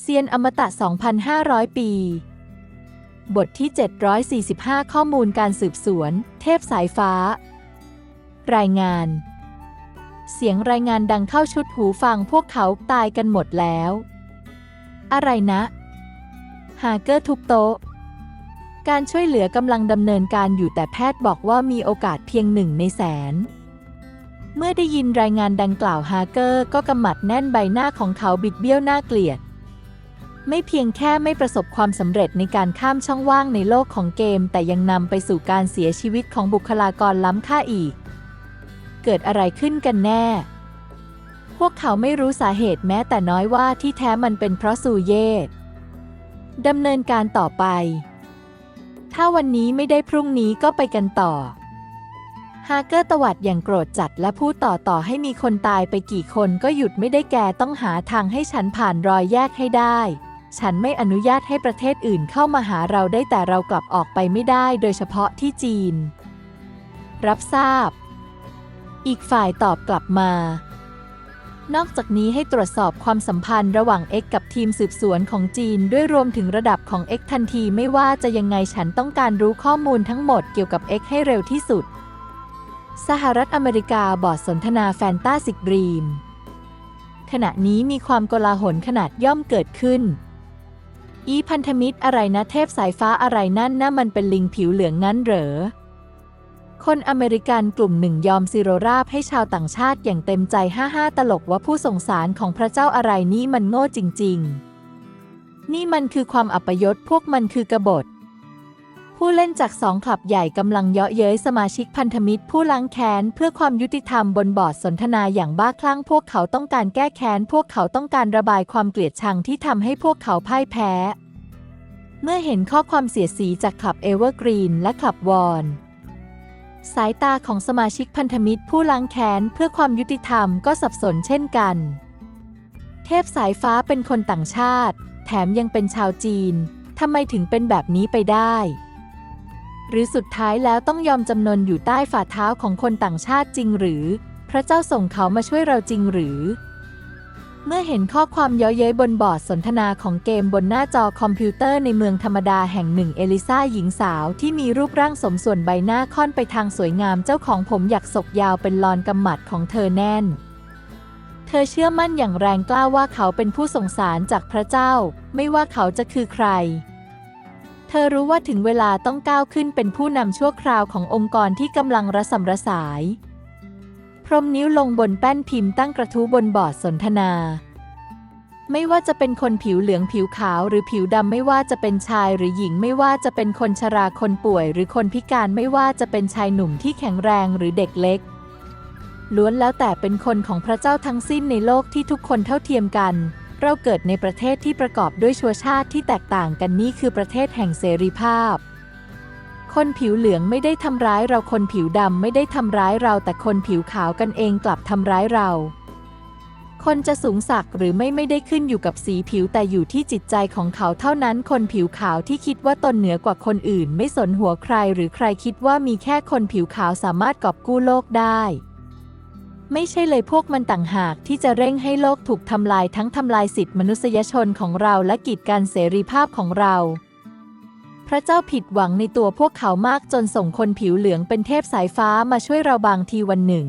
เซียนอมตะ 2,500 ปี บทที่ 745 ข้อมูลการสืบสวน เทพสายฟ้า รายงาน เสียงรายงานดังเข้าชุดหูฟังพวกเขาตายกันหมดแล้ว อะไรนะ ฮาเกอร์ทุบโต๊ะ การช่วยเหลือกำลังดำเนินการอยู่แต่แพทย์บอกว่ามีโอกาสเพียงหนึ่งในแสนเมื่อได้ยินรายงานดังกล่าวฮาเกอร์ก็กำหมัดแน่นใบหน้าของเขาบิดเบี้ยวน่าเกลียด ไม่เพียงแค่ไม่ประสบความสำเร็จในการข้ามช่องว่างในโลกของเกม แต่ยังนำไปสู่การเสียชีวิตของบุคลากรล้ำค่าอีก เกิดอะไรขึ้นกันแน่ พวกเขาไม่รู้สาเหตุแม้แต่น้อยว่าที่แท้มันเป็นเพราะซูเย่ดำเนินการต่อไป ถ้าวันนี้ไม่ได้พรุ่งนี้ก็ไปกันต่อ ฮาเกอร์ตวัดอย่างโกรธจัดและพูดต่อต่อให้มีคนตายไปกี่คนก็หยุดไม่ได้แกต้องหาทางให้ฉันผ่านรอยแยกให้ได้ ฉันไม่อนุญาตให้ประเทศอื่นเข้ามาหาเราได้แต่เรากลับออกไปไม่ได้โดยเฉพาะที่จีน รับทราบ อีกฝ่ายตอบกลับมา นอกจากนี้ให้ตรวจสอบความสัมพันธ์ระหว่าง X กับทีมสืบสวนของจีน ด้วยรวมถึงระดับของ X ทันทีไม่ว่าจะยังไงฉันต้องการรู้ข้อมูลทั้งหมดเกี่ยวกับ X ให้เร็วที่สุด สหรัฐอเมริกาบอดสนทนาแฟนตาซิกรีม ขณะนี้มีความโกลาหลขนาดย่อมเกิดขึ้น อีพันธมิตรอะไรนะเทพสายฟ้าอะไรนั่นน่ะมันเป็นลิงผิวเหลืองงั้นเหรอ คนอเมริกันกลุ่มหนึ่งยอมซิโรราบให้ชาวต่างชาติอย่างเต็มใจห้าห้าตลกว่าผู้ส่งสารของพระเจ้าอะไรนี้มันโง่จริง ๆ นี่มันคือความอัปยศพวกมันคือกบฏ ผู้เล่นจากสองคลับใหญ่กำลังเยาะเย้ยสมาชิกพันธมิตรผู้ล้างแค้นเพื่อความยุติธรรมบนบอร์ดสนทนาอย่างบ้าคลั่งพวกเขาต้องการแก้แค้น พวกเขาต้องการระบายความเกลียดชังที่ทำให้พวกเขาพ่ายแพ้ เมื่อเห็นข้อความเสียสีจากคลับเอเวอร์กรีนและคลับวอนสายตาของสมาชิกพันธมิตรผู้ล้างแค้นเพื่อความยุติธรรมก็สับสนเช่นกัน เทพสายฟ้าเป็นคนต่างชาติ แถมยังเป็นชาวจีนทำไมถึงเป็นแบบนี้ไปได้ หรือสุดท้ายแล้วต้องยอมจำนนอยู่ใต้ฝ่าเท้าของคนต่างชาติจริงหรือ พระเจ้าส่งเขามาช่วยเราจริงหรือ เมื่อเห็นข้อความเย้อเย้ยบนบอร์ดสนทนาของเกมบนหน้าจอคอมพิวเตอร์ในเมืองธรรมดาแห่งหนึ่งเอลิซาหญิงสาวที่มีรูปร่างสมส่วนใบหน้าค่อนไปทางสวยงามเจ้าของผมหยักศกยาวเป็นลอนกำหมัดของเธอแน่นเธอเชื่อมั่นอย่างแรงกล้าว่าเขาเป็นผู้ส่งสารจากพระเจ้า ไม่ว่าเขาจะคือใคร เธอรู้ว่าถึงเวลาต้องก้าวขึ้นเป็นผู้นำชั่วคราวขององค์กรที่กำลังระสำระสาย พรมนิ้วลงบนแป้นพิมพ์ตั้งกระทู้บนบอร์ดสนทนา ไม่ว่าจะเป็นคนผิวเหลืองผิวขาวหรือผิวดำไม่ว่าจะเป็นชายหรือหญิงไม่ว่าจะเป็นคนชราคนป่วย หรือคนพิการไม่ว่าจะเป็นชายหนุ่มที่แข็งแรงหรือเด็กเล็ก ล้วนแล้วแต่เป็นคนของพระเจ้าทั้งสิ้นในโลกที่ทุกคนเท่าเทียมกัน เราเกิดในประเทศที่ประกอบด้วยชัวชาติที่แตกต่างกันนี่คือประเทศแห่งเสรีภาพ คนผิวเหลืองไม่ได้ทำร้ายเราคนผิวดำไม่ได้ทำร้ายเราแต่คนผิวขาวกันเองกลับทำร้ายเรา คนจะสูงสักหรือไม่ไม่ได้ขึ้นอยู่กับสีผิวแต่อยู่ที่จิตใจของเขาเท่านั้นคนผิวขาวที่คิดว่าตนเหนือกว่าคนอื่น ไม่สนหัวใครหรือใครคิดว่ามีแค่คนผิวขาวสามารถกอบกู้โลกได้ ไม่ใช่เลยพวกมันต่างหากที่จะเร่งให้โลกถูกทำลายทั้งทำลายสิทธิมนุษยชนของเราและกีดกันเสรีภาพของเรา พระเจ้าผิดหวังในตัวพวกเขามากจนส่งคนผิวเหลืองเป็นเทพสายฟ้ามาช่วยเราบางทีวันหนึ่ง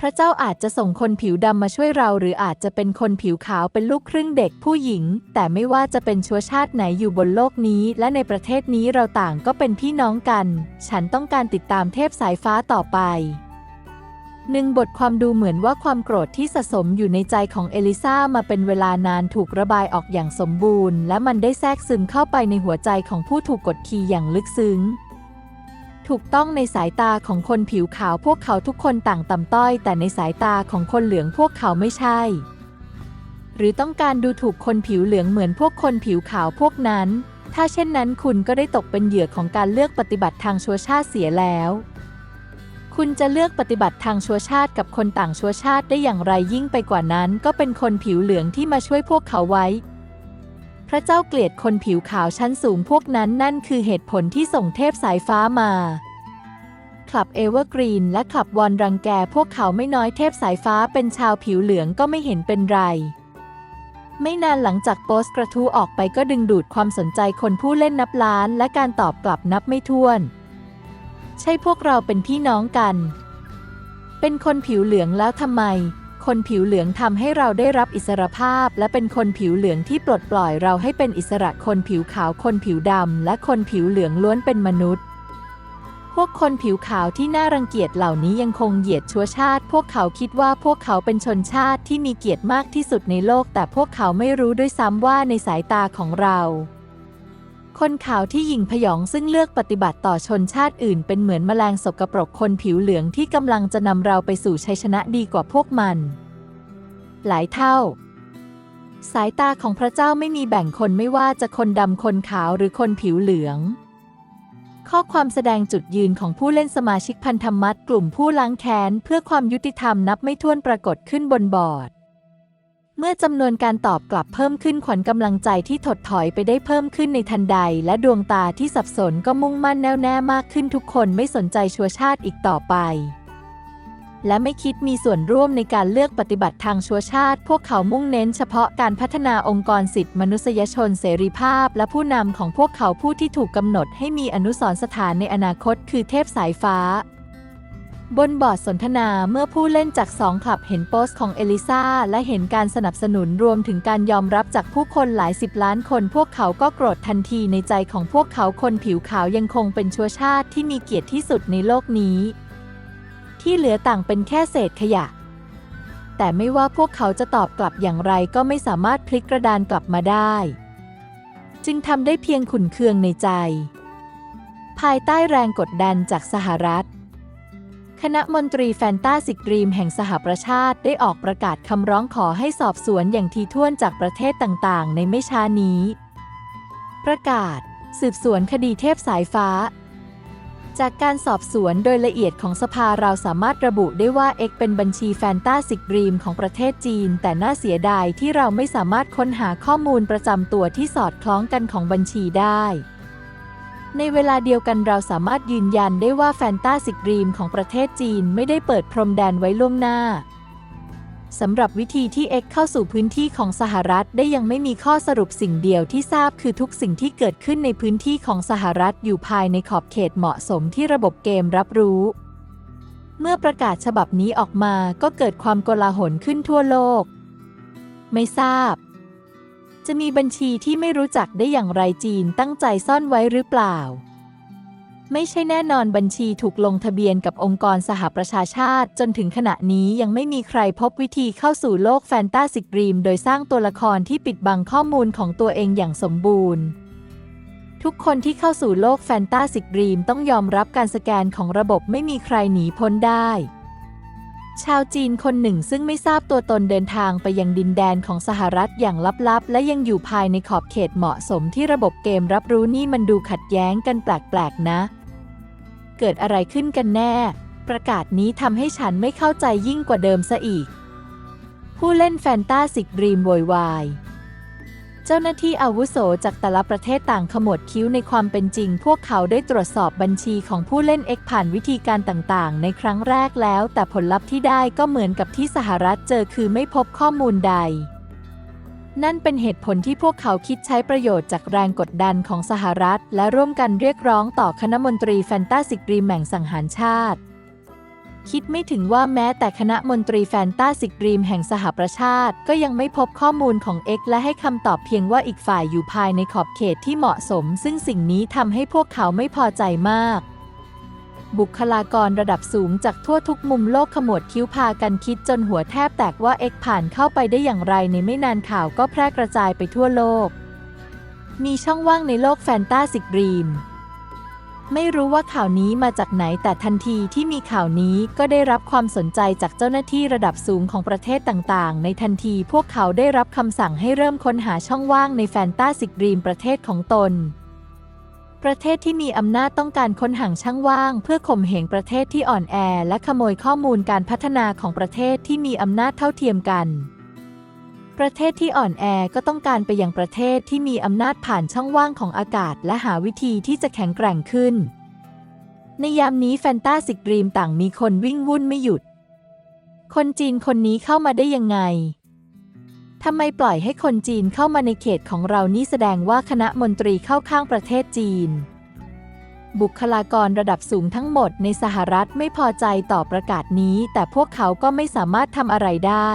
พระเจ้าอาจจะส่งคนผิวดำมาช่วยเรา หรืออาจจะเป็นคนผิวขาวเป็นลูกครึ่งเด็กผู้หญิง แต่ไม่ว่าจะเป็นชัวชาติไหนอยู่บนโลกนี้ และในประเทศนี้เราต่างก็เป็นพี่น้องกัน ฉันต้องการติดตามเทพสายฟ้าต่อไป หนึ่งบทความดูเหมือนว่าความโกรธที่สะสมอยู่ในใจของเอลิซามาเป็นเวลานานถูกระบายออกอย่างสมบูรณ์ และมันได้แทรกซึมเข้าไปในหัวใจของผู้ถูกกดขี่อย่างลึกซึ้ง ถูกต้องในสายตาของคนผิวขาวพวกเขาทุกคนต่างต่ำต้อย แต่ในสายตาของคนเหลืองพวกเขาไม่ใช่ หรือต้องการดูถูกคนผิวเหลืองเหมือนพวกคนผิวขาวพวกนั้น ถ้าเช่นนั้นคุณก็ได้ตกเป็นเหยื่อของการเลือกปฏิบัติทางชัวชาติเสียแล้ว คุณจะเลือกปฏิบัติทางชัวชาติกับคนต่างชัวชาติได้อย่างไรยิ่งไปกว่านั้น ก็เป็นคนผิวเหลืองที่มาช่วยพวกเขาไว้ พระเจ้าเกลียดคนผิวขาวชั้นสูงพวกนั้นนั่นคือเหตุผลที่ส่งเทพสายฟ้ามาคลับเอเวอร์กรีนและคลับวอนรังแกพวกเขาไม่น้อยเทพสายฟ้าเป็นชาวผิวเหลืองก็ไม่เห็นเป็นไร ไม่นานหลังจากโพสต์กระทู้ออกไปก็ดึงดูดความสนใจคนผู้เล่นนับล้าน และการตอบกลับนับไม่ถ้วน ใช่พวกเราเป็นพี่น้องกัน เป็นคนผิวเหลืองแล้วทำไม คนผิวเหลืองทำให้เราได้รับอิสรภาพ และเป็นคนผิวเหลืองที่ปลดปล่อยเราให้เป็นอิสระคนผิวขาวคนผิวดำและคนผิวเหลืองล้วนเป็นมนุษย์พวกคนผิวขาวที่น่ารังเกียจเหล่านี้ยังคงเหยียดชั่วชาติ พวกเขาคิดว่าพวกเขาเป็นชนชาติที่มีเกียรติมากที่สุดในโลก แต่พวกเขาไม่รู้ด้วยซ้ำว่าในสายตาของเรา คนขาวที่หยิ่งพยองซึ่งเลือกปฏิบัติต่อชนชาติอื่น เป็นเหมือนแมลงสกปรกคนผิวเหลืองที่กำลังจะนำเราไปสู่ชัยชนะดีกว่าพวกมัน หลายเท่า สายตาของพระเจ้าไม่มีแบ่งคนไม่ว่าจะคนดำคนขาวหรือคนผิวเหลือง ข้อความแสดงจุดยืนของผู้เล่นสมาชิกพันธมิตรกลุ่มผู้ล้างแค้นเพื่อความยุติธรรมนับไม่ถ้วนปรากฏขึ้นบนบอร์ด เมื่อจำนวนการตอบกลับเพิ่มขึ้นขวัญกำลังใจที่ถดถอยไปได้เพิ่มขึ้นในทันใด และดวงตาที่สับสนก็มุ่งมั่นแน่วแน่มากขึ้นทุกคนไม่สนใจชัวชาติอีกต่อไป และไม่คิดมีส่วนร่วมในการเลือกปฏิบัติทางชัวชาติ พวกเขามุ่งเน้นเฉพาะการพัฒนาองค์กรสิทธิมนุษยชนเสรีภาพ และผู้นำของพวกเขาผู้ที่ถูกกำหนดให้มีอนุสรณ์สถานในอนาคต คือเทพสายฟ้า บนบอร์ดสนทนาเมื่อผู้เล่นจากสองคลับเห็นโพสต์ของเอลิซาและเห็นการสนับสนุนรวมถึงการยอมรับจากผู้คนหลายสิบล้านคน พวกเขาก็โกรธทันทีในใจของพวกเขาคนผิวขาวยังคงเป็นชั่วชาติที่มีเกียรติที่สุดในโลกนี้ ที่เหลือต่างเป็นแค่เศษขยะ แต่ไม่ว่าพวกเขาจะตอบกลับอย่างไรก็ไม่สามารถพลิกกระดานกลับมาได้ จึงทำได้เพียงขุนเคืองในใจ ภายใต้แรงกดดันจากสหรัฐ คณะมนตรีแฟนตาซิกรีมแห่งสหประชาติได้ออกประกาศคำร้องขอให้สอบสวนอย่างทีท่วนจากประเทศต่างๆ ในไม่ช้านี้ ประกาศ สืบสวนคดีเทพสายฟ้า จากการสอบสวนโดยละเอียดของสภาเราสามารถระบุได้ว่า X เป็นบัญชีแฟนตาซิกรีมของประเทศจีน แต่น่าเสียดายที่เราไม่สามารถค้นหาข้อมูลประจำตัวที่สอดคล้องกันของบัญชีได้ ในเวลาเดียวกันเราสามารถยืนยันได้ว่าแฟนตาซิกรีมของประเทศจีนไม่ได้เปิดพรมแดนไว้ล่วงหน้าสำหรับวิธีที่ X เข้าสู่พื้นที่ของสหรัฐได้ยังไม่มีข้อสรุปสิ่งเดียวที่ทราบคือทุกสิ่งที่เกิดขึ้นในพื้นที่ของสหรัฐอยู่ภายในขอบเขตเหมาะสมที่ระบบเกมรับรู้ เมื่อประกาศฉบับนี้ออกมาก็เกิดความโกลาหลขึ้นทั่วโลก ไม่ทราบ จะมีบัญชีที่ไม่รู้จักได้อย่างไรจีนตั้งใจซ่อนไว้หรือเปล่า ไม่ใช่แน่นอนบัญชีถูกลงทะเบียนกับองค์กรสหประชาชาติ จนถึงขณะนี้ยังไม่มีใครพบวิธีเข้าสู่โลกแฟนตาซิกรีม โดยสร้างตัวละครที่ปิดบังข้อมูลของตัวเองอย่างสมบูรณ์ ทุกคนที่เข้าสู่โลกแฟนตาซิกรีมต้องยอมรับการสแกนของระบบไม่มีใครหนีพ้นได้ ชาวจีนคนหนึ่งซึ่งไม่ทราบตัวตนเดินทางไปยังดินแดนของสหรัฐอย่างลับๆ และยังอยู่ภายในขอบเขตเหมาะสมที่ระบบเกมรับรู้นี่มันดูขัดแย้งกันแปลกๆนะ เกิดอะไรขึ้นกันแน่ ประกาศนี้ทำให้ฉันไม่เข้าใจยิ่งกว่าเดิมซะอีก ผู้เล่นแฟนตาสิกดรีมโวยวาย เจ้าหน้าที่อาวุโสจากแต่ละประเทศต่างขมวดคิ้วในความเป็นจริง พวกเขาได้ตรวจสอบบัญชีของผู้เล่น X ผ่านวิธีการต่างๆ ในครั้งแรกแล้ว แต่ผลลัพธ์ที่ได้ก็เหมือนกับที่สหรัฐเจอคือไม่พบข้อมูลใด นั่นเป็นเหตุผลที่พวกเขาคิดใช้ประโยชน์จากแรงกดดันของสหรัฐ และร่วมกันเรียกร้องต่อคณะมนตรีแฟนตาซิกรีแห่งสังหารชาติ คิดไม่ถึงว่าแม้แต่คณะมนตรีแฟนตาซิกรีมแห่งสหประชาติ ก็ยังไม่พบข้อมูลของ X และให้คำตอบเพียงว่าอีกฝ่ายอยู่ภายในขอบเขตที่เหมาะสม ซึ่งสิ่งนี้ทำให้พวกเขาไม่พอใจมาก บุคลากรระดับสูงจากทั่วทุกมุมโลกขมวดคิ้วพากันคิดจนหัวแทบแตกว่า X ผ่านเข้าไปได้อย่างไรในไม่นานข่าวก็แพร่กระจายไปทั่วโลก มีช่องว่างในโลกแฟนตาซิกรีม ไม่รู้ว่าข่าวนี้มาจากไหนแต่ทันทีที่มีข่าวนี้ก็ได้รับความสนใจจากเจ้าหน้าที่ระดับสูงของประเทศต่างๆ ในทันทีพวกเขาได้รับคำสั่งให้เริ่มค้นหาช่องว่างในแฟนตาซิกรีมประเทศของตน ประเทศที่มีอำนาจต้องการค้นหาช่างว่าง เพื่อข่มเหงประเทศที่อ่อนแอ และขโมยข้อมูลการพัฒนาของประเทศที่มีอำนาจเท่าเทียมกัน ประเทศที่อ่อนแอก็ต้องการไปยังประเทศที่มีอำนาจผ่านช่องว่างของอากาศ และหาวิธีที่จะแข็งแกร่งขึ้น ในยามนี้แฟนตาซิกดรีมต่างมีคนวิ่งวุ่นไม่หยุด คนจีนคนนี้เข้ามาได้ยังไงทำไมปล่อยให้คนจีนเข้ามาในเขตของเรานี่แสดงว่าคณะมนตรีเข้าข้างประเทศจีน บุคลากรระดับสูงทั้งหมดในสหรัฐไม่พอใจต่อประกาศนี้ แต่พวกเขาก็ไม่สามารถทำอะไรได้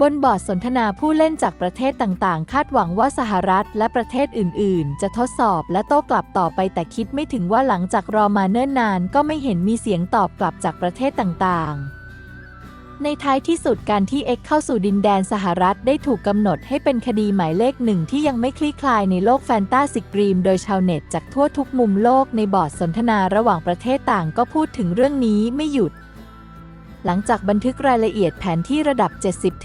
บนบอร์ดสนทนาผู้เล่นจากประเทศต่างๆ คาดหวังว่าสหรัฐและประเทศอื่น ๆ จะทดสอบและโต้กลับต่อไปแต่คิดไม่ถึงว่าหลังจากรอมาเนิ่นนาน ก็ไม่เห็นมีเสียงตอบกลับจากประเทศต่างๆในท้ายที่สุดการที่ X เข้าสู่ดินแดนสหรัฐได้ถูกกำหนดให้เป็นคดีหมายเลขหนึ่งที่ยังไม่คลี่คลายในโลกแฟนตาซีกรีม โดยชาวเน็ตจากทั่วทุกมุมโลกในบอร์ดสนทนาระหว่างประเทศต่างก็พูดถึงเรื่องนี้ไม่หยุด หลังจากบันทึกรายละเอียดแผนที่ระดับ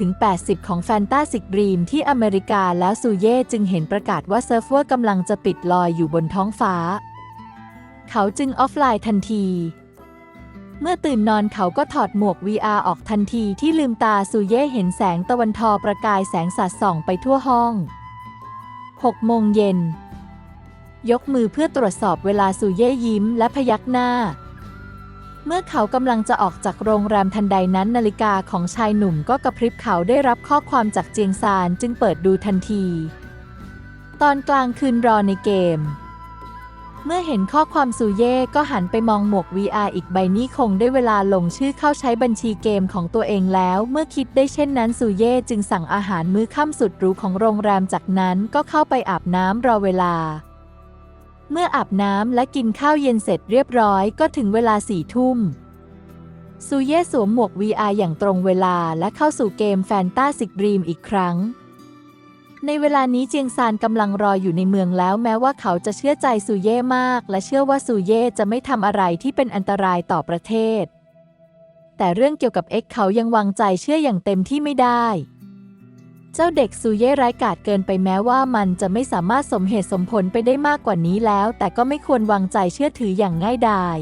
70-80 ของแฟนตาซิกดรีมที่อเมริกาแล้วซูเย่จึงเห็นประกาศว่าเซิร์ฟเวอร์กำลังจะปิดลอยอยู่บนท้องฟ้า เขาจึงออฟไลน์ทันที เมื่อตื่นนอนเขาก็ถอดหมวก VR ออกทันทีที่ลืมตาซูเย่เห็นแสงตะวันทอประกายแสงสัดส่องไปทั่วห้อง 6 โมงเย็น ยกมือเพื่อตรวจสอบเวลาซูเย่ยิ้มและพยักหน้า เมื่อเขากำลังจะออกจากโรงแรมทันใดนั้นนาฬิกาของชายหนุ่มก็กระพริบเขาได้รับข้อความจากเจียงซานจึงเปิดดูทันที ตอนกลางคืนรอในเกม เมื่อเห็นข้อความซูเย่ก็หันไปมองหมวก VR อีกใบนี้คงได้เวลาลงชื่อเข้าใช้บัญชีเกมของตัวเองแล้ว เมื่อคิดได้เช่นนั้นซูเย่จึงสั่งอาหารมื้อค่ำสุดหรูของโรงแรมจากนั้นก็เข้าไปอาบน้ำรอเวลา เมื่ออาบน้ำและกินข้าวเย็นเสร็จเรียบร้อยก็ถึงเวลาสี่ทุ่ม ซูเย่สวมหมวก VR อย่างตรงเวลาและเข้าสู่เกมแฟนตาซิกดรีมอีกครั้ง ในเวลานี้เจียงซานกำลังรออยู่ในเมืองแล้วแม้ว่าเขาจะเชื่อใจซูเย่มาก และเชื่อว่าซูเย่จะไม่ทำอะไรที่เป็นอันตรายต่อประเทศ แต่เรื่องเกี่ยวกับเอ็กเขายังวางใจเชื่ออย่างเต็มที่ไม่ได้ เจ้าเด็กซูเย่ร้ายกาจเกินไปแม้ว่ามันจะไม่สามารถสมเหตุสมผลไปได้มากกว่านี้แล้ว แต่ก็ไม่ควรวางใจเชื่อถืออย่างง่ายดาย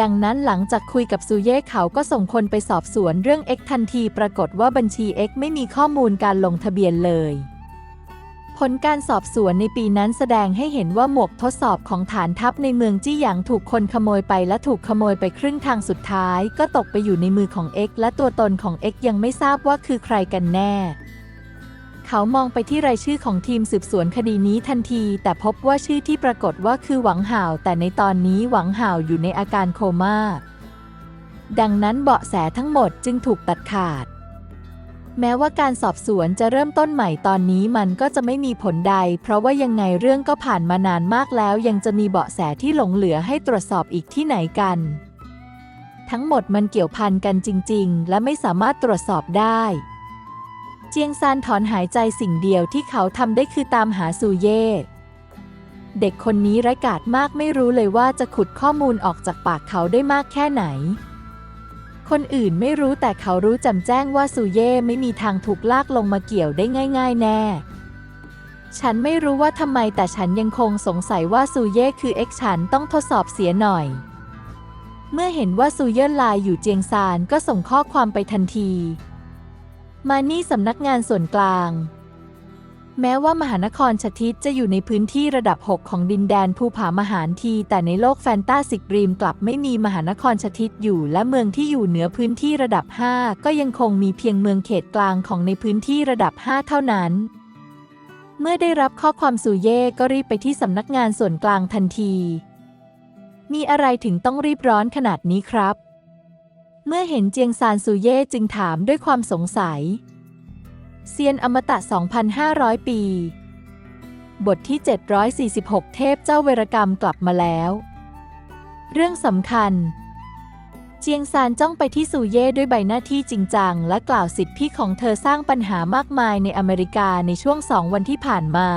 ดังนั้นหลังจากคุยกับซูเย่เขาก็ส่งคนไปสอบสวนเรื่อง X ทันทีปรากฏว่าบัญชี X ไม่มีข้อมูลการลงทะเบียนเลย ลการสอบสวนในปีนั้นแสดงให้เห็นว่าหมวกทดสอบของฐานทัพในเมืองจี้หยางถูกคนขโมยไปและถูกขโมยไปครึ่งทางสุดท้าย ก็ตกไปอยู่ในมือของ X และตัวตนของ X ยังไม่ทราบว่าคือใครกันแน่ เขามองไปที่รายชื่อของทีมสืบสวนคดีนี้ทันที แต่พบว่าชื่อที่ปรากฏว่าคือหวังห่าว แต่ในตอนนี้หวังห่าวอยู่ในอาการโคม่าดังนั้นเบาะแสทั้งหมดจึงถูกตัดขาด แม้ว่าการสอบสวนจะเริ่มต้นใหม่ตอนนี้มันก็จะไม่มีผลใด เพราะว่ายังไงเรื่องก็ผ่านมานานมากแล้ว ยังจะมีเบาะแสที่หลงเหลือให้ตรวจสอบอีกที่ไหนกัน ทั้งหมดมันเกี่ยวพันกันจริง ๆ และไม่สามารถตรวจสอบได้ เจียงซานถอนหายใจสิ่งเดียวที่เขาทำได้คือตามหาซูเย่เด็กคนนี้ไร้กาจมากไม่รู้เลยว่าจะขุดข้อมูลออกจากปากเขาได้มากแค่ไหน คนอื่นไม่รู้แต่เขารู้จำแจ้งว่าซูเย่ไม่มีทางถูกลากลงมาเกี่ยวได้ง่าย ๆ แน่ ฉันไม่รู้ว่าทำไมแต่ฉันยังคงสงสัยว่าซูเย่คือเอ็กฉันต้องทดสอบเสียหน่อย เมื่อเห็นว่าซูเย่ลน์อยู่เจียงซานก็ส่งข้อความไปทันที มานี่สำนักงานส่วนกลาง แม้ว่ามหานครชทิตจะอยู่ในพื้นที่ระดับ 6 ของดินแดนภูผามหานที แต่ในโลกแฟนตาซิกรีมกลับไม่มีมหานครชทิตอยู่ และเมืองที่อยู่เหนือพื้นที่ระดับ 5 ก็ยังคงมีเพียงเมืองเขตกลางของในพื้นที่ระดับ 5 เท่านั้น เมื่อได้รับข้อความสู่เย่ก็รีบไปที่สำนักงานส่วนกลางทันที มีอะไรถึงต้องรีบร้อนขนาดนี้ครับ เมื่อเห็นเจียงซานซูเย่จึงถามด้วยความสงสัย เซียนอมตะ 2,500 ปี บทที่ 746 เทพเจ้าเวรกรรมกลับมาแล้ว เรื่องสำคัญ เจียงซานจ้องไปที่ซูเย่ด้วยใบหน้าที่จริงจัง และกล่าวสิทธิพี่ของเธอสร้างปัญหามากมายในอเมริกาในช่วงสองวันที่ผ่านมา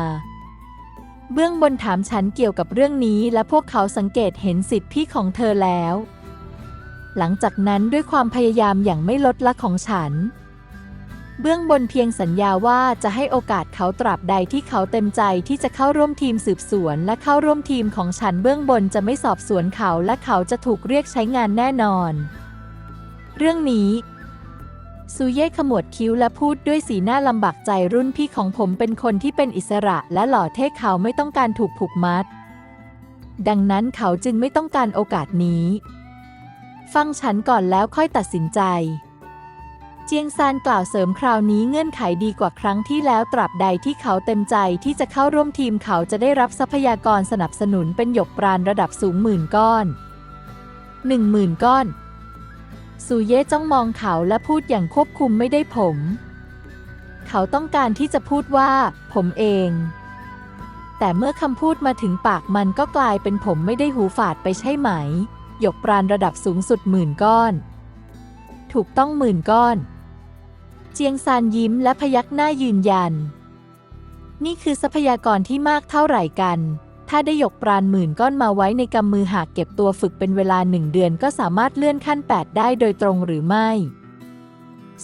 เบื้องบนถามฉันเกี่ยวกับเรื่องนี้และพวกเขาสังเกตเห็นสิทธิพี่ของเธอแล้ว หลังจากนั้นด้วยความพยายามอย่างไม่ลดละของฉัน เบื้องบนเพียงสัญญาว่าจะให้โอกาสเขาตราบใดที่เขาเต็มใจที่จะเข้าร่วมทีมสืบสวน และเข้าร่วมทีมของฉันเบื้องบนจะไม่สอบสวนเขาและเขาจะถูกเรียกใช้งานแน่นอน เรื่องนี้ซูเย่ขมวดคิ้วและพูดด้วยสีหน้าลำบากใจรุ่นพี่ของผมเป็นคนที่เป็นอิสระและหล่อเท่เขาไม่ต้องการถูกผูกมัด ดังนั้นเขาจึงไม่ต้องการโอกาสนี้ ฟังฉันก่อนแล้วค่อยตัดสินใจ เจียงซานกล่าวเสริมคราวนี้เงื่อนไขดีกว่าครั้งที่แล้วตราบใดที่เขาเต็มใจที่จะเข้าร่วมทีมเขาจะได้รับทรัพยากรสนับสนุนเป็นหยกปราณระดับสูงหมื่นก้อนหนึ่งหมื่นก้อนซูเย่จ้องมองเขาและพูดอย่างควบคุมไม่ได้ผม เขาต้องการที่จะพูดว่า ผมเอง แต่เมื่อคำพูดมาถึงปากมันก็กลายเป็นผมไม่ได้หูฝาดไปใช่ไหม หยกปราณระดับสูงสุดหมื่นก้อน ถูกต้องหมื่นก้อน เจียงซานยิ้มและพยักหน้ายืนยัน นี่คือทรัพยากรที่มากเท่าไหร่กัน ถ้าได้ยกปราณหมื่นก้อนมาไว้ในกำมือหากเก็บตัวฝึกเป็นเวลาหนึ่งเดือนก็สามารถเลื่อนขั้น 8 ได้โดยตรงหรือไม่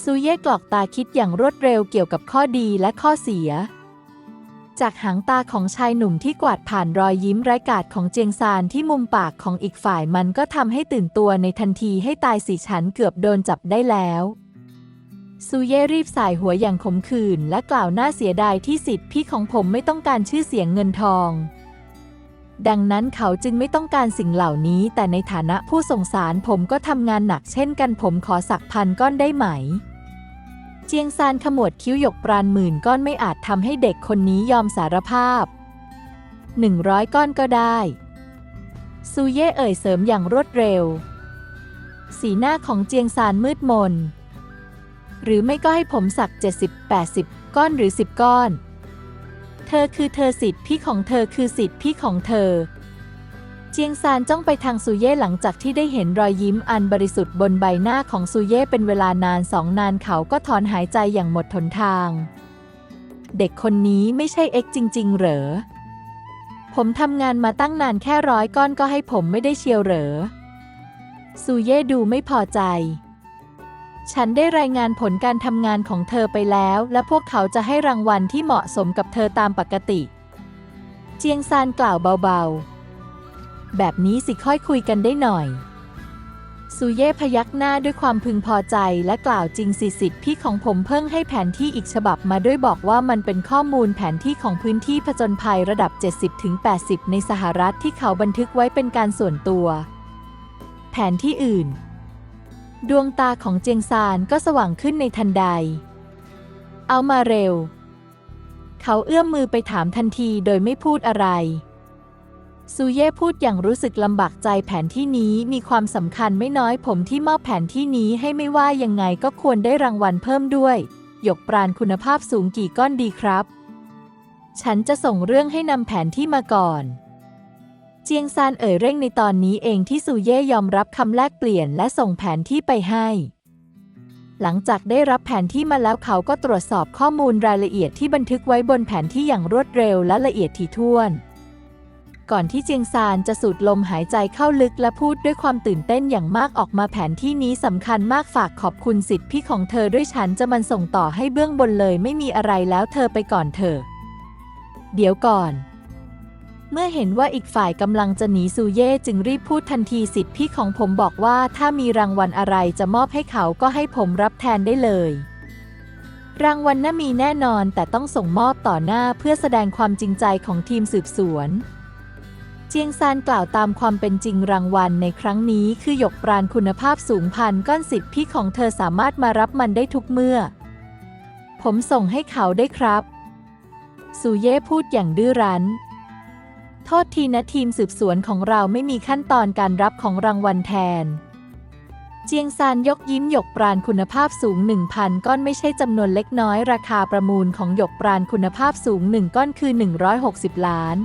ซูเย่กรอกตาคิดอย่างรวดเร็วเกี่ยวกับข้อดีและข้อเสีย จากหางตาของชายหนุ่มที่กวาดผ่านรอยยิ้มไร้กาศของเจียงซานที่มุมปากของอีกฝ่ายมันก็ทำให้ตื่นตัวในทันทีให้ตายสิฉันเกือบโดนจับได้แล้ว ซูเย่รีบสายหัวอย่างขมขื่นและกล่าวหน้าเสียดายที่สิทธิ์พี่ของผมไม่ต้องการชื่อเสียงเงินทอง ดังนั้นเขาจึงไม่ต้องการสิ่งเหล่านี้ แต่ในฐานะผู้ส่งสารผมก็ทำงานหนักเช่นกันผมขอสักพันก้อนได้ไหม เจียงซานขมวดคิ้วหยกปราณหมื่นก้อนไม่อาจทำให้เด็กคนนี้ยอมสารภาพหนึ่งร้อยก้อนก็ได้ซูเย่เอ่ยเสริมอย่างรวดเร็ว สีหน้าของเจียงซานมืดมน หรือไม่ก็ให้ผมสัก 70 80 ก้อนหรือ 10 ก้อน เธอคือเธอสิทธิ์พี่ของเธอคือสิทธิ์พี่ของเธอ เจียงซานจ้องไปทางซูเย่หลังจากที่ได้เห็นรอยยิ้มอันบริสุทธิ์บนใบหน้าของซูเย่เป็นเวลานานสองนานเขาก็ถอนหายใจอย่างหมดทนทาง เด็กคนนี้ไม่ใช่เอ็กจริง ๆ เหรอ ผมทำงานมาตั้งนานแค่ร้อยก้อนก็ให้ผมไม่ได้เชียวเหรอซูเย่ดูไม่พอใจ ฉันได้รายงานผลการทำงานของเธอไปแล้ว และพวกเขาจะให้รางวัลที่เหมาะสมกับเธอตามปกติ เจียงซานกล่าวเบาๆ แบบนี้สิค่อยคุยกันได้หน่อยซูเย่พยักหน้าด้วยความพึงพอใจและกล่าวจริงสิสิทธิ์พี่ของผมเพิ่งให้แผนที่อีกฉบับมาด้วยบอกว่ามันเป็นข้อมูลแผนที่ของพื้นที่ผจญภัยระดับ 70-80 ในสหรัฐที่เขาบันทึกไว้เป็นการส่วนตัว แผนที่อื่น ดวงตาของเจียงซานก็สว่างขึ้นในทันใด เอามาเร็ว เขาเอื้อมมือไปถามทันทีโดยไม่พูดอะไร ซูเย่พูดอย่างรู้สึกลำบากใจแผนที่นี้มีความสำคัญไม่น้อยผมที่มอบแผนที่นี้ให้ไม่ว่ายังไงก็ควรได้รางวัลเพิ่มด้วย หยกปราณคุณภาพสูงกี่ก้อนดีครับ ฉันจะส่งเรื่องให้นำแผนที่มาก่อน เจียงซานเอ่ยเร่งในตอนนี้เองที่ซูเย่ยอมรับคำแลกเปลี่ยนและส่งแผนที่ไปให้ หลังจากได้รับแผนที่มาแล้วเขาก็ตรวจสอบข้อมูลรายละเอียดที่บันทึกไว้บนแผนที่อย่างรวดเร็วและละเอียดถี่ถ้วน ก่อนที่เจียงซานจะสูดลมหายใจเข้าลึกและพูดด้วยความตื่นเต้นอย่างมากออกมาแผนที่นี้สำคัญมากฝากขอบคุณสิทธิพี่ของเธอด้วยฉันจะมันส่งต่อให้เบื้องบนเลยไม่มีอะไรแล้วเธอไปก่อนเถอะเดี๋ยวก่อน เมื่อเห็นว่าอีกฝ่ายกำลังจะหนีซูเย่จึงรีบพูดทันทีสิทธิ์พี่ของผมบอกว่าถ้ามีรางวัลอะไรจะมอบให้เขาก็ให้ผมรับแทนได้เลย รางวัลน่ามีแน่นอนแต่ต้องส่งมอบต่อหน้าเพื่อแสดงความจริงใจของทีมสืบสวน เจียงซานกล่าวตามความเป็นจริงรางวัลในครั้งนี้คือหยกปราณคุณภาพสูงพันก้อนสิทธิ์พี่ของเธอสามารถมารับมันได้ทุกเมื่อ ผมส่งให้เขาได้ครับซูเย่พูดอย่างดื้อรั้น โทษทีนะทีมสืบสวนของเราไม่มีขั้นตอนการรับของรางวัลแทน เจียงซานยกยิ้มหยกปราณคุณภาพสูง 1,000 ก้อนไม่ใช่จำนวนเล็กน้อย ราคาประมูลของหยกปราณคุณภาพสูง 1 ก้อนคือ 160 ล้าน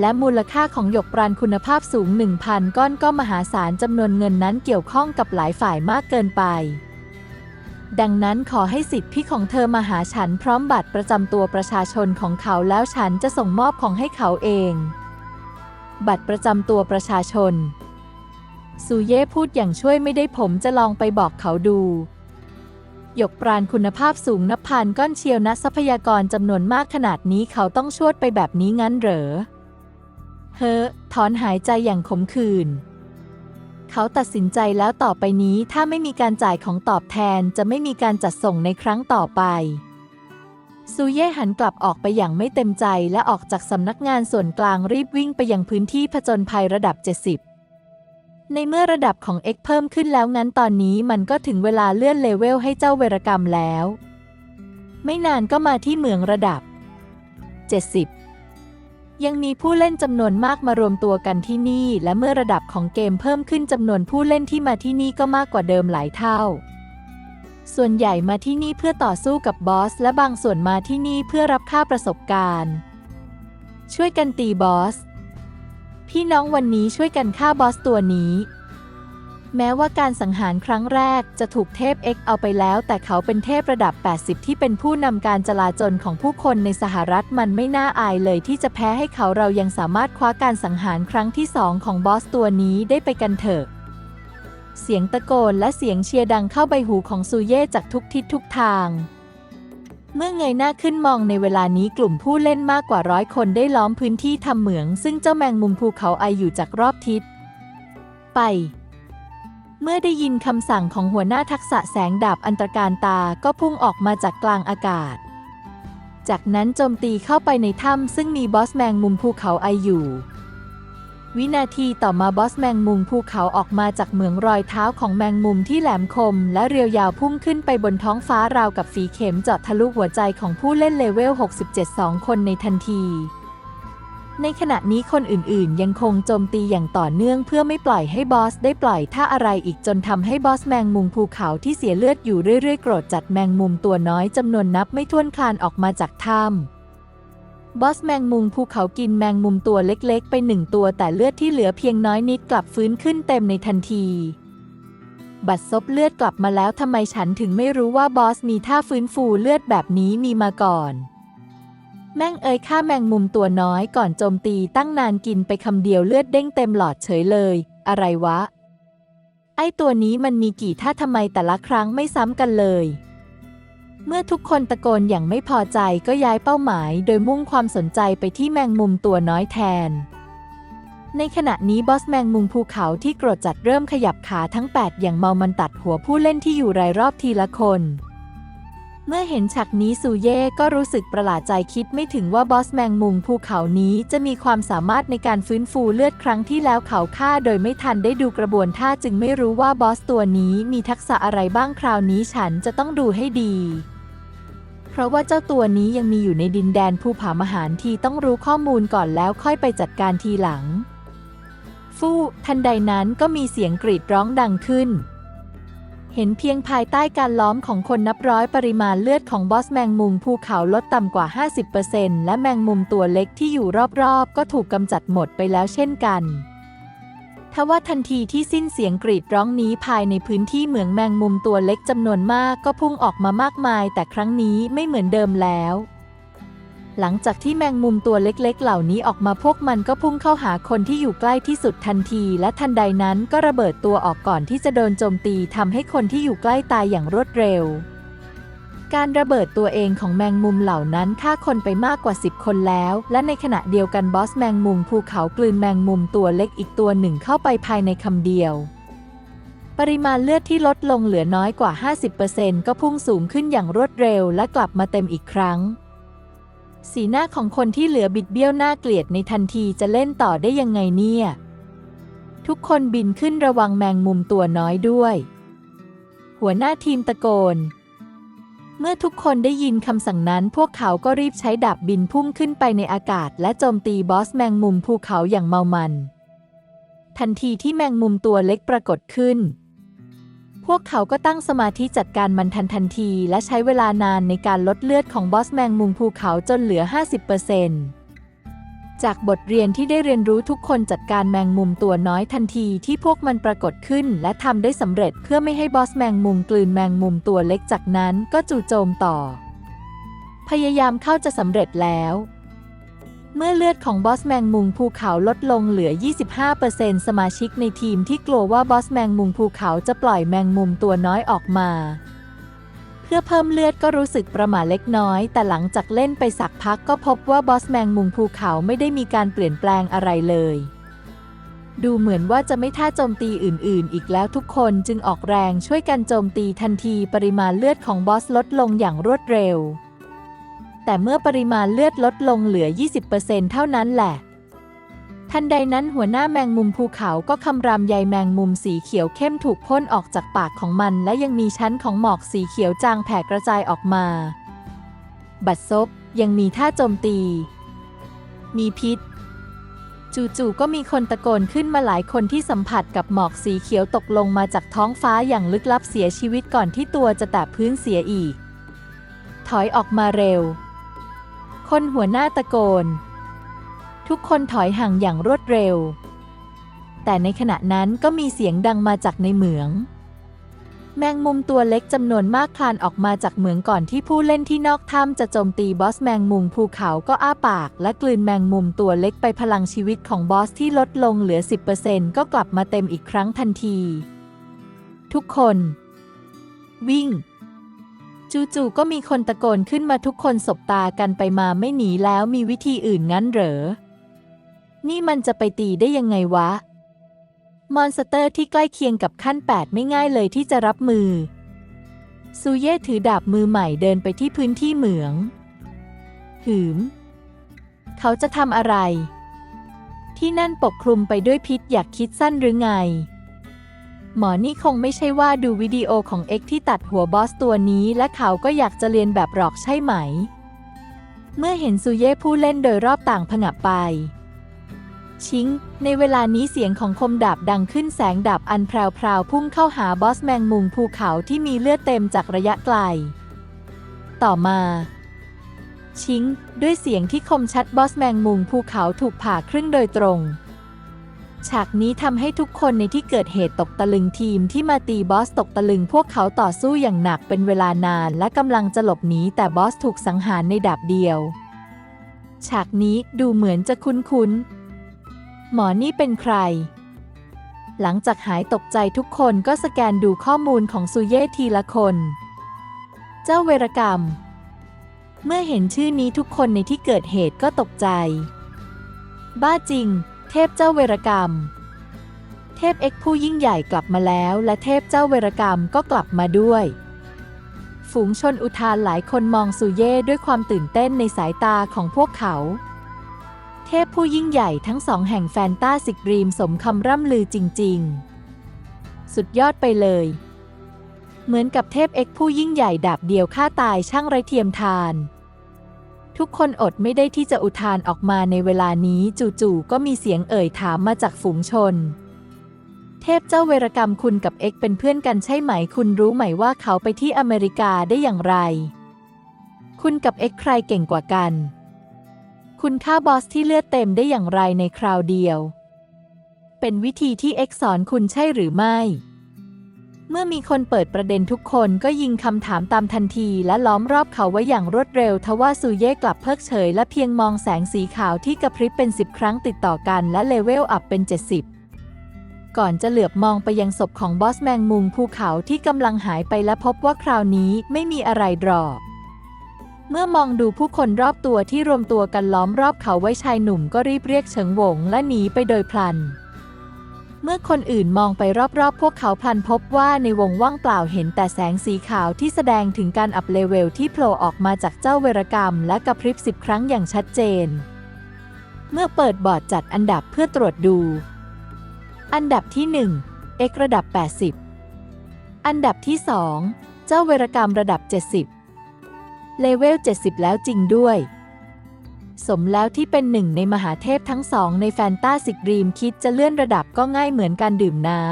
และมูลค่าของหยกปราณคุณภาพสูง 1,000 ก้อนก็มหาศาลจำนวนเงินนั้นเกี่ยวข้องกับหลายฝ่ายมากเกินไป ดังนั้นขอให้สิทธิพิของเธอมาหาฉันพร้อมบัตรประจำตัวประชาชนของเขาแล้วฉันจะส่งมอบของให้เขาเอง บัตรประจำตัวประชาชนซูเย่พูดอย่างช่วยไม่ได้ผมจะลองไปบอกเขาดู หยกปราณคุณภาพสูงนับพันก้อนเชียวนะทรัพยากรจำนวนมากขนาดนี้เขาต้องชวดไปแบบนี้งั้นเหรอ เฮ้อถอนหายใจอย่างขมขื่น เขาตัดสินใจแล้วต่อไปนี้ถ้าไม่มีการจ่ายของตอบแทนจะไม่มีการจัดส่งในครั้งต่อไป ซูเย่หันกลับออกไปอย่างไม่เต็มใจและออกจากสำนักงานส่วนกลางรีบวิ่งไปยังพื้นที่ผจญภัยระดับ 70 ในเมื่อระดับของ X เพิ่มขึ้นแล้วงั้นตอนนี้มันก็ถึงเวลาเลื่อนเลเวลให้เจ้าเวรกรรมแล้ว ไม่นานก็มาที่เมืองระดับ 70 ยังมีผู้เล่นจำนวนมากมารวมตัวกันที่นี่ และเมื่อระดับของเกมเพิ่มขึ้นจำนวนผู้เล่นที่มาที่นี่ก็มากกว่าเดิมหลายเท่า ส่วนใหญ่มาที่นี่เพื่อต่อสู้กับบอส และบางส่วนมาที่นี่เพื่อรับค่าประสบการณ์ ช่วยกันตีบอส พี่น้องวันนี้ช่วยกันฆ่าบอสตัวนี้ แม้ว่าการสังหารครั้งแรกจะถูกเทพ X เอาไปแล้ว แต่เขาเป็นเทพระดับ 80 ที่เป็นผู้นำการจลาจลของผู้คนในสหรัฐมันไม่น่าอายเลยที่จะแพ้ให้เขาเรายังสามารถคว้าการสังหารครั้งที่สองของบอสตัวนี้ได้ไปกันเถอะเสียงตะโกนและเสียงเชียร์ดังเข้าใบหูของซูเย่จากทุกทิศทุกทาง เมื่อเงยหน้าขึ้นมองในเวลานี้กลุ่มผู้เล่นมากกว่าร้อยคนได้ล้อมพื้นที่ทำเหมือง ซึ่งเจ้าแมงมุมภูเขาไออยู่จากรอบทิศ ไป เมื่อได้ยินคำสั่งของหัวหน้าทักษะแสงดาบอันตรการตาก็พุ่งออกมาจากกลางอากาศ จากนั้นโจมตีเข้าไปในถ้ำซึ่งมีบอสแมงมุมภูเขาไออยู่ วินาทีต่อมาบอสแมงมุมภูเขาออกมาจากเหมืองรอยเท้าของแมงมุมที่แหลมคม และเรียวยาวพุ่งขึ้นไปบนท้องฟ้าราวกับฝีเข็มเจาะทะลุหัวใจของผู้เล่นเลเวล 67สองคนในทันที ในขณะนี้คนอื่นๆ ยังคงโจมตีอย่างต่อเนื่องเพื่อไม่ปล่อยให้บอสได้ปล่อยท่าอะไรอีกจนทำให้บอสแมงมุมภูเขาที่เสียเลือดอยู่เรื่อยๆ โกรธจัดแมงมุมตัวน้อยจำนวนนับไม่ถ้วนคลานออกมาจากถ้ำบอสแมงมุมภูเขากินแมงมุมตัวเล็กๆ ไปหนึ่งตัวแต่เลือดที่เหลือเพียงน้อยนิดกลับฟื้นขึ้นเต็มในทันที บัดซบเลือดกลับมาแล้วทำไมฉันถึงไม่รู้ว่าบอสมีท่าฟื้นฟูเลือดแบบนี้มีมาก่อน แม่งเอ้ยฆ่าแมงมุมตัวน้อยก่อนโจมตีตั้งนานกินไปคำเดียวเลือดเด้งเต็มหลอดเฉยเลย อะไรวะ ไอตัวนี้มันมีกี่ท่าทำไมแต่ละครั้งไม่ซ้ำกันเลย เมื่อทุกคนตะโกนอย่างไม่พอใจก็ย้ายเป้าหมาย โดยมุ่งความสนใจไปที่แมงมุมตัวน้อยแทน ในขณะนี้บอสแมงมุมภูเขาที่โกรธจัดเริ่มขยับขาทั้ง 8 อย่างเมามันตัดหัวผู้เล่นที่อยู่รายรอบทีละคน เมื่อเห็นฉากนี้ซูเย่ก็รู้สึกประหลาดใจคิดไม่ถึงว่าบอสแมงมุมภูเขานี้จะมีความสามารถในการฟื้นฟูเลือดครั้งที่แล้วเขาฆ่าโดยไม่ทันได้ดูกระบวนท่าจึงไม่รู้ว่าบอสตัวนี้มีทักษะอะไรบ้างคราวนี้ฉันจะต้องดูให้ดี เพราะว่าเจ้าตัวนี้ยังมีอยู่ในดินแดนภูผามหารทีต้องรู้ข้อมูลก่อนแล้วค่อยไปจัดการทีหลัง ฟู่ทันใดนั้นก็มีเสียงกรีดร้องดังขึ้น เห็นเพียงภายใต้การล้อมของคนนับร้อยปริมาณเลือดของบอสแมงมุมภูเขาลดต่ำกว่า 50%และแมงมุมตัวเล็กที่อยู่รอบๆ ก็ถูกกำจัดหมดไปแล้วเช่นกันทว่าทันทีที่สิ้นเสียงกรีดร้องนี้ภายในพื้นที่เหมืองแมงมุมตัวเล็กจำนวนมากก็พุ่งออกมามากมาย แต่ครั้งนี้ไม่เหมือนเดิมแล้ว หลังจากที่แมงมุมตัวเล็กๆ เหล่านี้ออกมาพวกมันก็พุ่งเข้าหาคนที่อยู่ใกล้ที่สุดทันที และทันใดนั้นก็ระเบิดตัวออกก่อนที่จะโดนโจมตีทำให้คนที่อยู่ใกล้ตายอย่างรวดเร็ว การระเบิดตัวเองของแมงมุมเหล่านั้นฆ่าคนไปมากกว่า 10 คนแล้ว และในขณะเดียวกันบอสแมงมุมภูเขากลืนแมงมุมตัวเล็กอีกตัวหนึ่งเข้าไปภายในคำเดียวปริมาณเลือดที่ลดลงเหลือน้อยกว่า 50%ก็พุ่งสูงขึ้นอย่างรวดเร็วและกลับมาเต็มอีกครั้ง สีหน้าของคนที่เหลือบิดเบี้ยวหน้าเกลียดในทันทีจะเล่นต่อได้ยังไงเนี่ย ทุกคนบินขึ้นระวังแมงมุมตัวน้อยด้วย หัวหน้าทีมตะโกน เมื่อทุกคนได้ยินคำสั่งนั้นพวกเขาก็รีบใช้ดาบบินพุ่งขึ้นไปในอากาศ และโจมตีบอสแมงมุมภูเขาอย่างเมามัน ทันทีที่แมงมุมตัวเล็กปรากฏขึ้น พวกเขาก็ตั้งสมาธิจัดการมันทันทันที และใช้เวลานานในการลดเลือดของบอสแมงมุมภูเขาจนเหลือ 50%จากบทเรียนที่ได้เรียนรู้ทุกคนจัดการแมงมุมตัวน้อยทันทีที่พวกมันปรากฏขึ้น และทำได้สำเร็จเพื่อไม่ให้บอสแมงมุมกลืนแมงมุมตัวเล็กจากนั้นก็จู่โจมต่อ พยายามเข้าจะสำเร็จแล้ว เมื่อเลือดของบอสแมงมุมภูเขาลดลงเหลือ 25%สมาชิกในทีมที่กลัวว่าบอสแมงมุมภูเขาจะปล่อยแมงมุมตัวน้อยออกมา เพื่อเพิ่มเลือดก็รู้สึกประหม่าเล็กน้อย แต่หลังจากเล่นไปสักพักก็พบว่าบอสแมงมุมภูเขาไม่ได้มีการเปลี่ยนแปลงอะไรเลยดูเหมือนว่าจะไม่ท่าโจมตีอื่น ๆ อีกแล้วทุกคนจึงออกแรงช่วยกันโจมตีทันทีปริมาณเลือดของบอสลดลงอย่างรวดเร็ว แต่เมื่อปริมาณเลือดลดลงเหลือ 20%เท่านั้นแหละ ทันใดนั้นหัวหน้าแมงมุมภูเขาก็คำรามใยแมงมุมสีเขียวเข้มถูกพ่นออกจากปากของมัน และยังมีชั้นของหมอกสีเขียวจางแผ่กระจายออกมา บัดซบยังมีท่าโจมตี มีพิษจู่ๆ ก็มีคนตะโกนขึ้นมาหลายคนที่สัมผัสกับหมอกสีเขียวตกลงมาจากท้องฟ้าอย่างลึกลับเสียชีวิตก่อนที่ตัวจะแตะพื้นเสียอีก ถอยออกมาเร็ว คนหัวหน้าตะโกน ทุกคนถอยห่างอย่างรวดเร็ว แต่ในขณะนั้นก็มีเสียงดังมาจากในเหมือง แมงมุมตัวเล็กจำนวนมากคลานออกมาจากเหมืองก่อนที่ผู้เล่นที่นอกถ้ำจะโจมตีบอสแมงมุมภูเขาก็อ้าปาก และกลืนแมงมุมตัวเล็กไปพลังชีวิตของบอสที่ลดลงเหลือ 10%ก็กลับมาเต็มอีกครั้งทันที ทุกคน วิ่ง จู่ๆก็มีคนตะโกนขึ้นมาทุกคนสบตากันไปมาไม่หนีแล้วมีวิธีอื่นงั้นเหรอ นี่มันจะไปตีได้ยังไงวะ มอนสเตอร์ที่ใกล้เคียงกับขั้น 8 ไม่ง่ายเลยที่จะรับมือ ซูเย่ถือดาบมือใหม่เดินไปที่พื้นที่เหมือง หืม เขาจะทำอะไร ที่นั่นปกคลุมไปด้วยพิษอยากคิดสั้นหรือไง หมอนี่คงไม่ใช่ว่าดูวิดีโอของเอ็กที่ตัดหัวบอสตัวนี้ และเขาก็อยากจะเรียนแบบหรอกใช่ไหม เมื่อเห็นซูเย่ผู้เล่นโดยรอบต่างผงับไป ชิง ในเวลานี้เสียงของคมดาบดังขึ้นแสงดาบอันแพรวๆพุ่งเข้าหาบอสแมงมุมภูเขาที่มีเลือดเต็มจากระยะไกล ต่อมาชิง ด้วยเสียงที่คมชัดบอสแมงมุมภูเขาถูกผ่าครึ่งโดยตรง ฉากนี้ทำให้ทุกคนในที่เกิดเหตุตกตะลึงทีมที่มาตีบอสตกตะลึงพวกเขาต่อสู้อย่างหนักเป็นเวลานานและกำลังจะหลบหนีแต่บอสถูกสังหารในดาบเดียว ฉากนี้ดูเหมือนจะคุ้นๆ หมอนี่เป็นใคร หลังจากหายตกใจทุกคนก็สแกนดูข้อมูลของซูเย่ทีละคน เจ้าเวรกรรม เมื่อเห็นชื่อนี้ทุกคนในที่เกิดเหตุก็ตกใจ บ้าจริง เทพเจ้าเวรกรรม เทพเอกผู้ยิ่งใหญ่กลับมาแล้ว และเทพเจ้าเวรกรรมก็กลับมาด้วย ฝูงชนอุทานหลายคนมองซูเย่ด้วยความตื่นเต้นในสายตาของพวกเขา เทพผู้ยิ่งใหญ่ทั้งสองแห่งแฟนตาสิกรีมสมคำร่ำลือจริง ๆ สุดยอดไปเลย เหมือนกับเทพเอกผู้ยิ่งใหญ่ดาบเดียวฆ่าตายช่างไรเทียมทาน ทุกคนอดไม่ได้ที่จะอุทานออกมาในเวลานี้จู่ๆก็มีเสียงเอ่ยถามมาจากฝูงชน เทพเจ้าเวรกรรมคุณกับเอ็กเป็นเพื่อนกันใช่ไหม คุณรู้ไหมว่าเขาไปที่อเมริกาได้อย่างไร คุณกับเอ็กใครเก่งกว่ากัน คุณฆ่าบอสที่เลือดเต็มได้อย่างไรในคราวเดียว เป็นวิธีที่เอ็กสอนคุณใช่หรือไม่ เมื่อมีคนเปิดประเด็นทุกคนก็ยิงคำถามตามทันที และล้อมรอบเขาไว้อย่างรวดเร็ว ทว่าซูเย่กลับเพิกเฉย และเพียงมองแสงสีขาวที่กระพริบเป็นสิบครั้งติดต่อกันและเลเวลอัพเป็น 70 ก่อนจะเหลือบมองไปยังศพของบอสแมงมุมภูเขาที่กำลังหายไปและพบว่าคราวนี้ไม่มีอะไรดรอเมื่อมองดูผู้คนรอบตัวที่รวมตัวกันล้อมรอบเขาไว้ชายหนุ่มก็รีบเรียกเฉิงหวงและหนีไปโดยพลัน เมื่อคนอื่นมองไปรอบๆ พวกเขาพลันพบว่าในวงว่างเปล่าเห็นแต่แสงสีขาวที่แสดงถึงการอัพเลเวลที่โผล่ออกมาจากเจ้าเวรกรรม และกระพริบสิบครั้งอย่างชัดเจน เมื่อเปิดบอร์ดจัดอันดับเพื่อตรวจดู อันดับที่ 1 เอกระดับ 80 อันดับที่ 2 เจ้าเวรกรรมระดับ 70 เลเวล 70 แล้วจริงด้วย สมแล้วที่เป็นหนึ่งในมหาเทพทั้งสองในแฟนตาสิกรีมคิดจะเลื่อนระดับก็ง่ายเหมือนการดื่มน้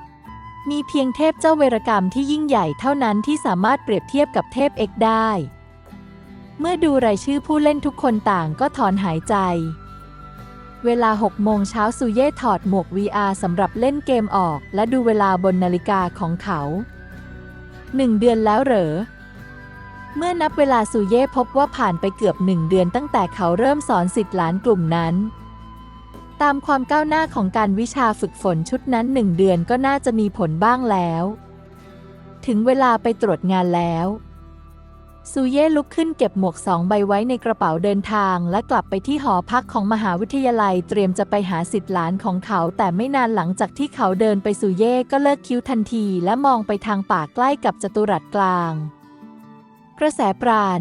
ำ มีเพียงเทพเจ้าเวรกรรมที่ยิ่งใหญ่เท่านั้นที่สามารถเปรียบเทียบกับเทพเอกได้ เมื่อดูรายชื่อผู้เล่นทุกคนต่างก็ถอนหายใจ เวลา 6 โมงเช้าซูเย่ถอดหมวก VR สำหรับเล่นเกมออก และดูเวลาบนนาฬิกาของเขาหนึ่งเดือนแล้วเหรอ เมื่อนับเวลาซูเย่พบว่าผ่านไปเกือบหนึ่งเดือนตั้งแต่เขาเริ่มสอนสิทธิ์หลานกลุ่มนั้น ตามความก้าวหน้าของการวิชาฝึกฝนชุดนั้นหนึ่งเดือนก็น่าจะมีผลบ้างแล้ว ถึงเวลาไปตรวจงานแล้วซูเย่ลุกขึ้นเก็บหมวกสองใบไว้ในกระเป๋าเดินทาง และกลับไปที่หอพักของมหาวิทยาลัยเตรียมจะไปหาสิทธิ์หลานของเขา แต่ไม่นานหลังจากที่เขาเดินไปซูเย่ก็เลิกคิ้วทันที และมองไปทางป่าใกล้กับจัตุรัสกลาง กระแสปราณ